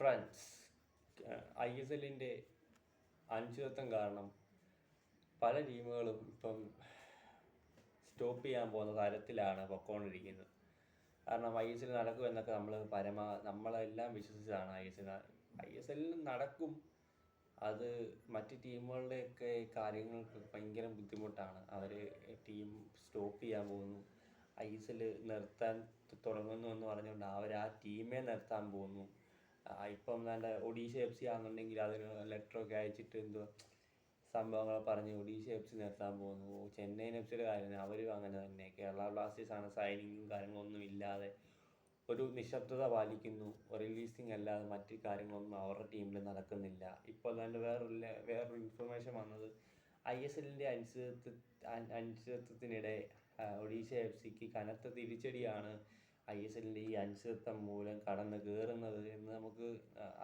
Friends I S എല്ലിന്റെ അനിശ്ചിതത്വം കാരണം പല ടീമുകളും ഇപ്പം സ്റ്റോപ്പ് ചെയ്യാൻ പോകുന്ന തരത്തിലാണ് പൊക്കോണ്ടിരിക്കുന്നത്. കാരണം ഐ എസ് എൽ നടക്കും എന്നൊക്കെ നമ്മൾ പരമാ നമ്മളെല്ലാം വിശ്വസിച്ചതാണ് I S L I S എല്ലിൽ നടക്കും. അത് മറ്റ് ടീമുകളുടെയൊക്കെ കാര്യങ്ങൾക്ക് ഭയങ്കര ബുദ്ധിമുട്ടാണ്. അവർ ടീം സ്റ്റോപ്പ് ചെയ്യാൻ പോകുന്നു. ഐ എസ് എൽ നിർത്താൻ തുടങ്ങുന്നു എന്ന് പറഞ്ഞുകൊണ്ട് അവർ ആ ടീമേ നിർത്താൻ പോകുന്നു. ഇപ്പം നല്ല ഒഡീഷ എഫ് സി ആണെന്നുണ്ടെങ്കിൽ അതിന് ലെറ്ററൊക്കെ അയച്ചിട്ട് എന്തോ സംഭവങ്ങൾ പറഞ്ഞ് ഒഡീഷ എഫ് സി നിർത്താൻ പോകുന്നു. ചെന്നൈയിൻ എഫ് സിയുടെ കാര്യം അവരും അങ്ങനെ തന്നെ. കേരള ബ്ലാസ്റ്റേഴ്സാണ് സൈനിങ്ങും കാര്യങ്ങളൊന്നും ഇല്ലാതെ ഒരു നിശബ്ദത പാലിക്കുന്നു. റിലീസിങ് അല്ലാതെ മറ്റു കാര്യങ്ങളൊന്നും അവരുടെ ടീമിൽ നടക്കുന്നില്ല. ഇപ്പോൾ തന്നെ വേറൊരു വേറൊരു ഇൻഫർമേഷൻ വന്നത് ഐ എസ് എല്ലിന്റെ അനിശ്ചിതത്വ അനിശ്ചിതത്വത്തിനിടെ ഒഡീഷ എഫ് സിക്ക് കനത്ത തിരിച്ചടിയാണ് ഐ എസ് എല്ലിൽ ഈ അനിശ്ചിതത്വം മൂലം കടന്ന് കയറുന്നത് എന്ന് നമുക്ക്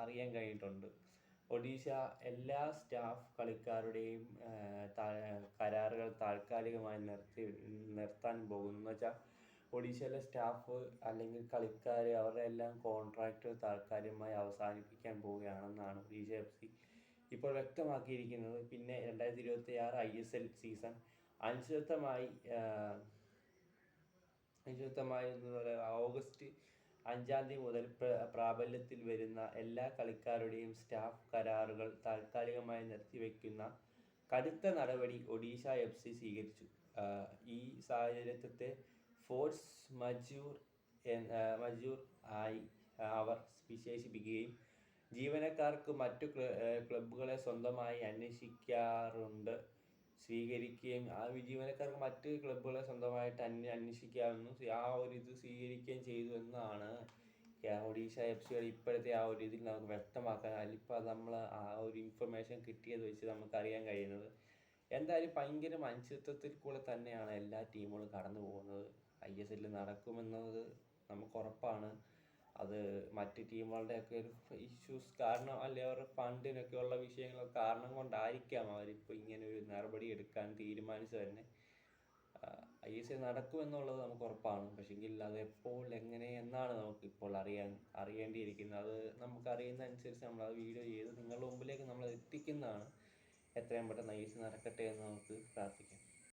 അറിയാൻ കഴിഞ്ഞിട്ടുണ്ട്. ഒഡീഷ എല്ലാ സ്റ്റാഫ് കളിക്കാരുടെയും കരാറുകൾ താൽക്കാലികമായി നിർത്തി നിർത്താൻ പോകുന്നു. എന്ന് വെച്ചാൽ ഒഡീഷയിലെ സ്റ്റാഫ് അല്ലെങ്കിൽ കളിക്കാർ അവരുടെ എല്ലാം കോൺട്രാക്റ്റ് താൽക്കാലികമായി അവസാനിപ്പിക്കാൻ പോവുകയാണെന്നാണ് ഒഡീഷ എഫ് സി ഇപ്പോൾ വ്യക്തമാക്കിയിരിക്കുന്നത്. പിന്നെ രണ്ടായിരത്തി ഇരുപത്തി ആറ് ഐ എസ് എൽ സീസൺ അനിശ്ചിതമായി എന്താ ഓഗസ്റ്റ് അഞ്ചാം തീയതി മുതൽ പ്രാബല്യത്തിൽ വരുന്ന എല്ലാ കളിക്കാരുടെയും സ്റ്റാഫ് കരാറുകൾ താൽക്കാലികമായി നിർത്തിവെക്കുന്ന കടുത്ത നടപടി ഒഡീഷ എഫ് സി സ്വീകരിച്ചു. ഈ സാഹചര്യത്തെ ഫോഴ്സ് മജൂർ മജൂർ ആയി അവർ വിശേഷിപ്പിക്കുകയും ജീവനക്കാർക്ക് മറ്റു ക്ലബ്ബുകളെ സ്വന്തമായി അന്വേഷിക്കാറുണ്ട്. സ്വീകരിക്കുകയും ആ ജീവനക്കാർക്ക് മറ്റ് ക്ലബ്ബുകളെ സ്വന്തമായിട്ട് അന്വ അന്വേഷിക്കാമെന്നും ആ ഒരു ഇത് സ്വീകരിക്കുകയും ചെയ്തു എന്നാണ് ഒഡീഷ എഫ് സിയുടെ ഇപ്പോഴത്തെ ആ ഒരു ഇതിൽ നമുക്ക് വ്യക്തമാക്കാൻ അതിലിപ്പോൾ നമ്മൾ ആ ഒരു ഇൻഫർമേഷൻ കിട്ടിയത് വെച്ച് നമുക്ക് അറിയാൻ കഴിയുന്നത്. എന്തായാലും ഭയങ്കര മനുഷ്യത്വത്തിൽ കൂടെ തന്നെയാണ് എല്ലാ ടീമുകളും കടന്നു പോകുന്നത് ഐ എസ് എല്ലിൽ നടക്കുമെന്നത് നമുക്ക് ഉറപ്പാണ്. അത് മറ്റ് ടീമുകളുടെയൊക്കെ ഒരു ഇഷ്യൂസ് കാരണം അല്ലെ അവരുടെ ഫണ്ടിനൊക്കെ ഉള്ള വിഷയങ്ങൾ കാരണം കൊണ്ടായിരിക്കാം അവരിപ്പോൾ ഇങ്ങനെ ഒരു നടപടി എടുക്കാൻ തീരുമാനിച്ചു തന്നെ. ഐ എസ് എ നടക്കുമെന്നുള്ളത് നമുക്ക് ഉറപ്പാണ്. പക്ഷെങ്കിൽ അത് എപ്പോൾ എങ്ങനെ എന്നാണ് നമുക്ക് ഇപ്പോൾ അറിയാൻ അറിയേണ്ടിയിരിക്കുന്നത്. അത് നമുക്ക് അറിയുന്ന അനുസരിച്ച് നമ്മൾ ആ വീഡിയോ ചെയ്ത് നിങ്ങളുടെ മുമ്പിലേക്ക് നമ്മൾ എത്തിക്കുന്നതാണ് എത്രയും പെട്ടെന്ന് ഐ എസ് നടക്കട്ടെ എന്ന് നമുക്ക് പ്രാർത്ഥിക്കാം.